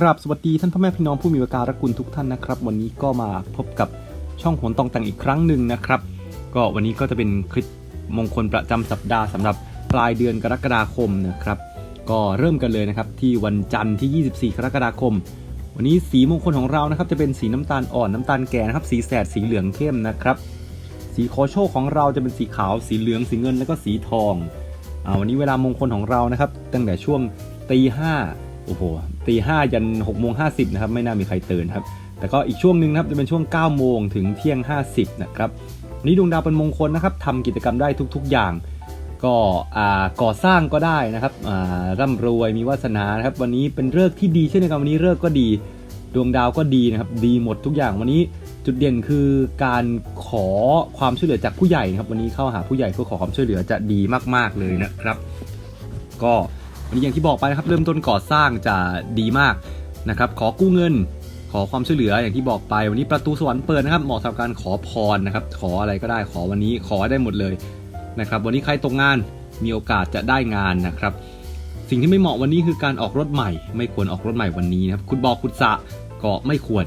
ครับสวัสดีท่านพ่อแม่พี่น้องผู้มีวการะคุณทุกท่านนะครับ วันนี้ก็มาพบกับช่องหนตองแต่งอีกครั้งหนึ่งนะครับ ก็วันนี้ก็จะเป็นคลิปมงคลประจำสัปดาห์สำหรับปลายเดือนกรกฎาคมนะครับ ก็เริ่มกันเลยนะครับที่วันจันทร์ที่ 24 กรกฎาคม วันนี้สีมงคลของเรานะครับจะเป็นสีน้ำตาลอ่อนน้ำตาลแก่นะครับสีแสดสีเหลืองเข้มนะครับ สีขอโชคของเราจะเป็นสีขาว สีเหลืองสีเงินแล้วก็สีทองอวันนี้เวลามงคลของเรานะครับตั้งแต่ช่วงตีห้า โอ้โหตีห้ายัน6กโมงห้าสิบนะครับไม่น่ามีใครตื่นครับ แต่ก็อีกช่วงหนึ่งนะครับจะเป็นช่วง9ก้าโมงถึงเที่ยง 50นะครับวันนี้ดวงดาวเป็นมงคลนะครับทำกิจกรรมได้ทุกๆอย่าง ก็อ่าก่อสร้างก็ได้นะครับอ่าร่ำรวยมีวาสนานะครับวันนี้เป็นเลิกที่ดีเช่นเดียวกันวันนี้เลิกก็ดี ดวงดาวก็ดีนะครับดีหมดทุกอย่างวันนี้จุดเด่นคือการขอความช่วยเหลือจากผู้ใหญ่นะครับวันนี้เข้าหาผู้ใหญ่เพื่อขอความช่วยเหลือจะดีมาก ๆเลยนะครับ ก็ วันนี้อย่างที่บอกไปนะครับเริ่มต้นก่อสร้างจะดีมากนะครับขอกู้เงิน ขอความช่วยเหลืออย่างที่บอกไป วันนี้ประตูสวรรค์เปิดนะครับเหมาะสำหรับการขอพรนะครับขออะไรก็ได้ขอวันนี้ขอได้หมดเลยนะครับวันนี้ใครตกงานมีโอกาสจะได้งานนะครับ สิ่งที่ไม่เหมาะวันนี้คือการออกรถใหม่ ไม่ควรออกรถใหม่วันนี้นะครับคุณบอกคุณสะก็ไม่ควร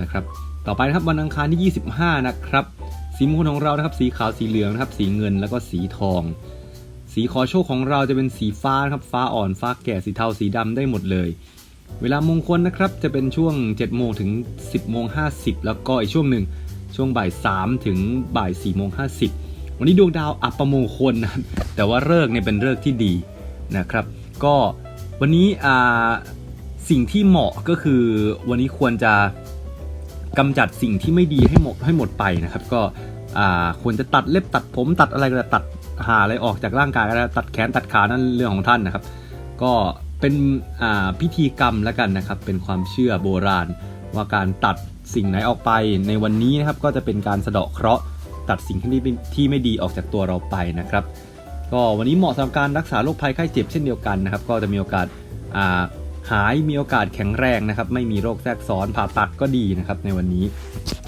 นะครับต่อไปนะครับวันอังคารที่ 25 นะครับสีมงคลของเรานะครับสีขาวสีเหลืองนะครับสีเงินแล้วก็สีทอง สีขอโชคของเราจะเป็นสีฟ้าครับฟ้าอ่อนฟ้าแก่สีเทาสีดำได้หมดเลย เวลามงคลนะครับจะเป็นช่วง7โมงถึง 10โมง50 แล้วก็อีกช่วงหนึ่งช่วงบ่าย3ถึงบ่าย4โมง50 วันนี้ดวงดาวอัปมงคลนะแต่ว่าเลิกเนี่ยเป็นเลิกที่ดีนะครับ ก็วันนี้อ่าสิ่งที่เหมาะก็คือวันนี้ควรจะกำจัดสิ่งที่ไม่ดีให้หมดให้หมดไปนะครับ ก็อ่าควรจะตัดเล็บตัดผมตัดอะไรก็ตัด หาอะไรออกจากร่างกายก็ได้ตัดแขนตัดขานั่นเรื่องของท่านนะครับ ก็เป็นพิธีกรรมแล้วกันนะครับ เป็นความเชื่อโบราณ ว่าการตัดสิ่งไหนออกไปในวันนี้นะครับ ก็จะเป็นการสะเดาะเคราะห์ตัดสิ่งที่ไม่ที่ไม่ดีออกจากตัวเราไปนะครับ ก็วันนี้เหมาะสำหรับการรักษาโรคภัยไข้เจ็บเช่นเดียวกันนะครับ ก็จะมีโอกาสาหายมีโอกาสแข็งแรงนะครับ ไม่มีโรคแทรกซ้อนผ่าตัดก็ดีนะครับ ในวันนี้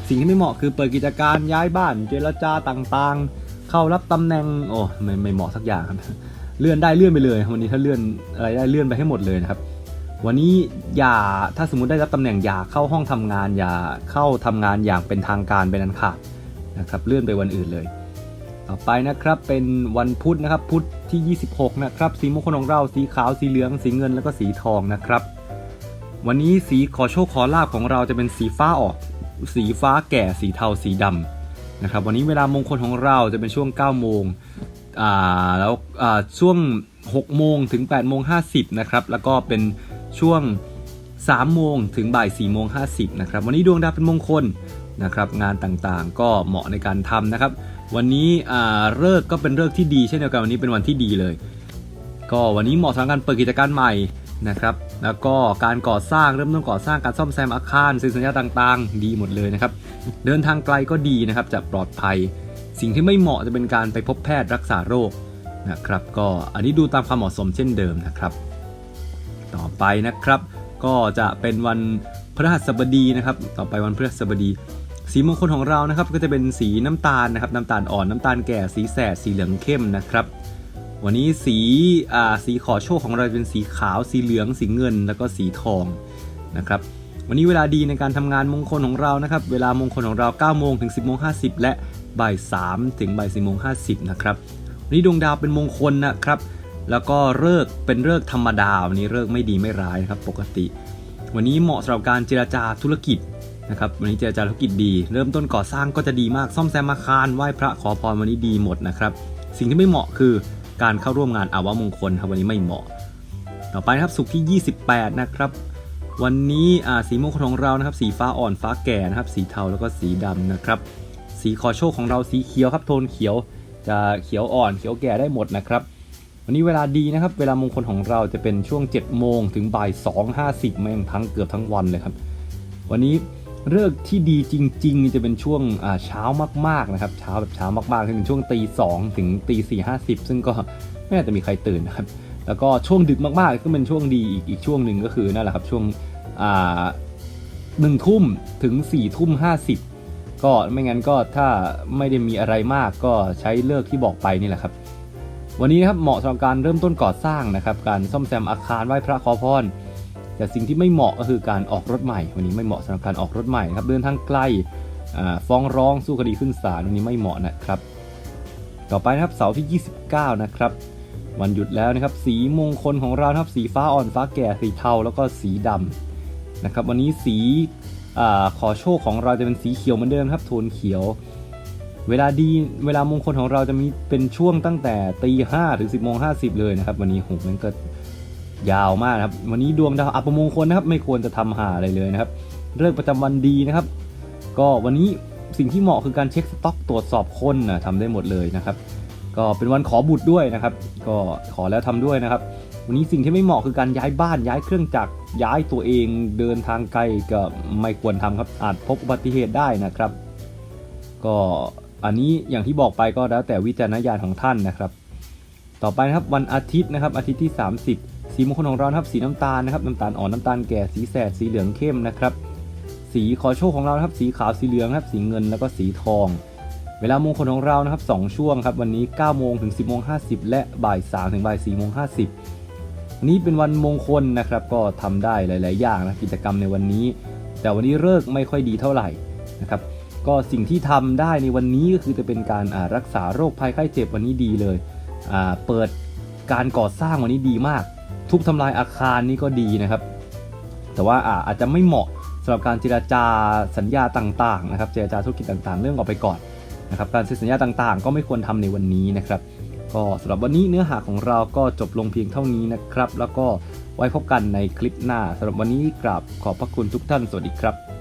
สิ่งที่ไม่เหมาะคือเปิดกิจการย้ายบ้านเจรจาต่างๆ เข้ารับตำแหน่งโอ้ไม่ไม่เหมาะสักอย่างครับเลื่อนได้เลื่อนไปเลย วันนี้ถ้าเลื่อนอะไรได้เลื่อนไปให้หมดเลยนะครับ วันนี้อย่าถ้าสมมติได้รับตำแหน่งอย่าเข้าห้องทำงาน อย่าเข้าทำงานอย่างเป็นทางการเป็นอันขาดนะครับเลื่อนไปวันอื่นเลย ต่อไปนะครับเป็นวันพุธนะครับพุธที่ 26 นะครับสีมงคลของเราสีขาวสีเหลืองสีเงินแล้วก็สีทองนะครับ วันนี้สีขอโชคขอลาบของเราจะเป็นสีฟ้าออก สีฟ้าแก่สีเทาสีดำ นะครับวันนี้เวลามงคลของเราจะเป็นช่วง 9 โมงอ่าแล้วอ่าช่วง 6 โมงถึง 8 โมง 50 นะครับ แล้วก็เป็นช่วง 3 โมงถึงบ่าย 4 โมง 50 นะครับ วันนี้ดวงดาวเป็นมงคลนะครับงานต่างๆก็เหมาะในการทำนะครับ วันนี้อ่าเลิกก็เป็นเลิกที่ดีเช่นเดียวกันวันนี้เป็นวันที่ดีเลย ก็วันนี้เหมาะสำหรับการเปิดกิจการใหม่ นะครับ แล้วก็การก่อสร้างเริ่มต้นก่อสร้างการซ่อมแซมอาคารเซ็นสัญญาต่างๆ ดีหมดเลยนะครับ เดินทางไกลก็ดีนะครับจะปลอดภัย สิ่งที่ไม่เหมาะจะเป็นการไปพบแพทย์รักษาโรคนะครับ ก็อันนี้ดูตามความเหมาะสมเช่นเดิมนะครับ ต่อไปนะครับ ก็จะเป็นวันพฤหัสบดีนะครับ ต่อไปวันพฤหัสบดี สีมงคลของเรานะครับ ก็จะเป็นสีน้ำตาลนะครับ น้ำตาลอ่อนน้ำตาลแก่สีแสดสีเหลืองเข้มนะครับ วันนี้สีอ่าสีขอโชคของเราเป็นสีขาว สีเหลือง สีเงิน แล้วก็สีทองนะครับ วันนี้เวลาดีในการทำงานมงคลของเรานะครับ เวลามงคลของเรา9โมงถึง 10โมง50 และบ่าย3ถึงบ่าย4โมง50นะครับวันนี้ดวงดาวเป็นมงคลนะครับ แล้วก็เลิกเป็นเลิกธรรมดาวันนี้เลิกไม่ดีไม่ร้ายนะครับ ปกติ วันนี้เหมาะสำหรับการเจรจาธุรกิจนะครับวันนี้เจรจาธุรกิจดี เริ่มต้นก่อสร้างก็จะดีมากซ่อมแซมอาคารไหว้พระขอพรวันนี้ดีหมดนะครับ สิ่งที่ไม่เหมาะคือ การเข้าร่วมงานอาวมงคลครับวันนี้ไม่เหมาะ ต่อไปนะครับสุขที่ 28 นะครับ วันนี้สีมงคลของเรานะครับสีฟ้าอ่อนฟ้าแก่นะครับสีเทาแล้วก็สีดำนะครับสีขอโชคของเราสีเขียวครับโทนเขียวจะเขียวอ่อนเขียวแก่ได้หมดนะครับวันนี้เวลาดีนะครับ เวลามงคลของเราจะเป็นช่วง7โมงถึงบ่าย2 50แม่งทั้งเกือบทั้งวันเลยครับ วันนี้ เลิกษ์ที่ดีจริง ๆ จะเป็นช่วงเช้ามากๆนะครับเช้าแบบเช้ามากๆคือช่วงตีสองถึงตีสี่ห้าสิบซึ่งก็ไม่น่าจะมีใครตื่นนะครับแล้วก็ช่วงดึกมากๆก็เป็นช่วงดีอีกอีกช่วงหนึ่งก็คือนั่นแหละครับช่วงหนึ่งทุ่มถึงสี่ทุ่มห้าสิบก็ไม่งั้นก็ถ้าไม่ได้มีอะไรมากก็ใช้เลิกที่บอกไปนี่แหละครับ วันนี้นะครับเหมาะสำหรับการเริ่มต้นก่อสร้างนะครับ การซ่อมแซมอาคารไหว้พระขอพร แต่สิ่งที่ไม่เหมาะก็คือการออกรถใหม่ วันนี้ไม่เหมาะสำหรับการออกรถใหม่นะครับเดินทางไกลฟ้องร้องสู้คดีขึ้นศาลวันนี้ไม่เหมาะนะครับ ต่อไปนะครับเสาร์ที่ 29 นะครับวันหยุดแล้วนะครับสีมงคลของเรานะครับสีฟ้าอ่อนฟ้าแก่สีเทาแล้วก็สีดำนะครับ วันนี้สีอขอโชคของเราจะเป็นสีเขียวเหมือนเดิมครับโทนเขียว เวลาดีเวลามงคลของเราจะมีเป็นช่วงตั้งแต่ตีห้าถึง10บโมงห้าสิบเลยนะครับ วันนี้โหมันก็ ยาวมากนะครับ วันนี้ดวงดาวอัปมงคลนะครับ ไม่ควรจะทำหาอะไรเลยนะครับเรื่องประจำวันดีนะครับ ก็วันนี้สิ่งที่เหมาะคือการเช็คสต็อกตรวจสอบคนนะทำได้หมดเลยนะครับ ก็เป็นวันขอบุตรด้วยนะครับ ก็ขอแล้วทำด้วยนะครับ วันนี้สิ่งที่ไม่เหมาะคือการย้ายบ้านย้ายเครื่องจักรย้ายตัวเองเดินทางไกลก็ไม่ควรทำครับอาจพบอุบัติเหตุได้นะครับ ก็อันนี้อย่างที่บอกไปก็แล้วแต่วิจารณญาณของท่านนะครับ ต่อไปนะครับวันอาทิตย์นะครับอาทิตย์ที่ 30 สีมงคลของเรานะครับสีน้ำตาลนะครับน้ำตาลอ่อนน้ำตาลแก่สีแสดสีเหลืองเข้มนะครับ สีขอโชคของเรานะครับสีขาวสีเหลืองครับสีเงินแล้วก็สีทอง เวลามงคลของเรานะครับ2ช่วงครับวันนี้9โมงถึง 10โมง50 และบ่าย3ถึงบ่าย4โมง50วันนี้เป็นวันมงคลนะครับก็ทำได้หลาย ๆ อย่างนะกิจกรรมในวันนี้ แต่วันนี้เลิกไม่ค่อยดีเท่าไหร่นะครับก็สิ่งที่ทำได้ในวันนี้ก็คือจะเป็นการรักษาโรคภัยไข้เจ็บวันนี้ดีเลย เปิดการก่อสร้างวันนี้ดีมาก ทุบทำลายอาคารนี่ก็ดีนะครับ แต่ว่าอาจจะไม่เหมาะสำหรับการเจราจาสัญญาต่างๆนะครับ เจราจาธุรกิจต่างๆ เรื่องออกไปก่อนนะครับ การเซ็นสัญญาต่างๆ ก็ไม่ควรทำในวันนี้นะครับ ก็สำหรับวันนี้เนื้อหาของเราก็จบลงเพียงเท่านี้นะครับ แล้วก็ไว้พบกันในคลิปหน้าสำหรับวันนี้กราบขอบพระคุณทุกท่านสวัสดีครับ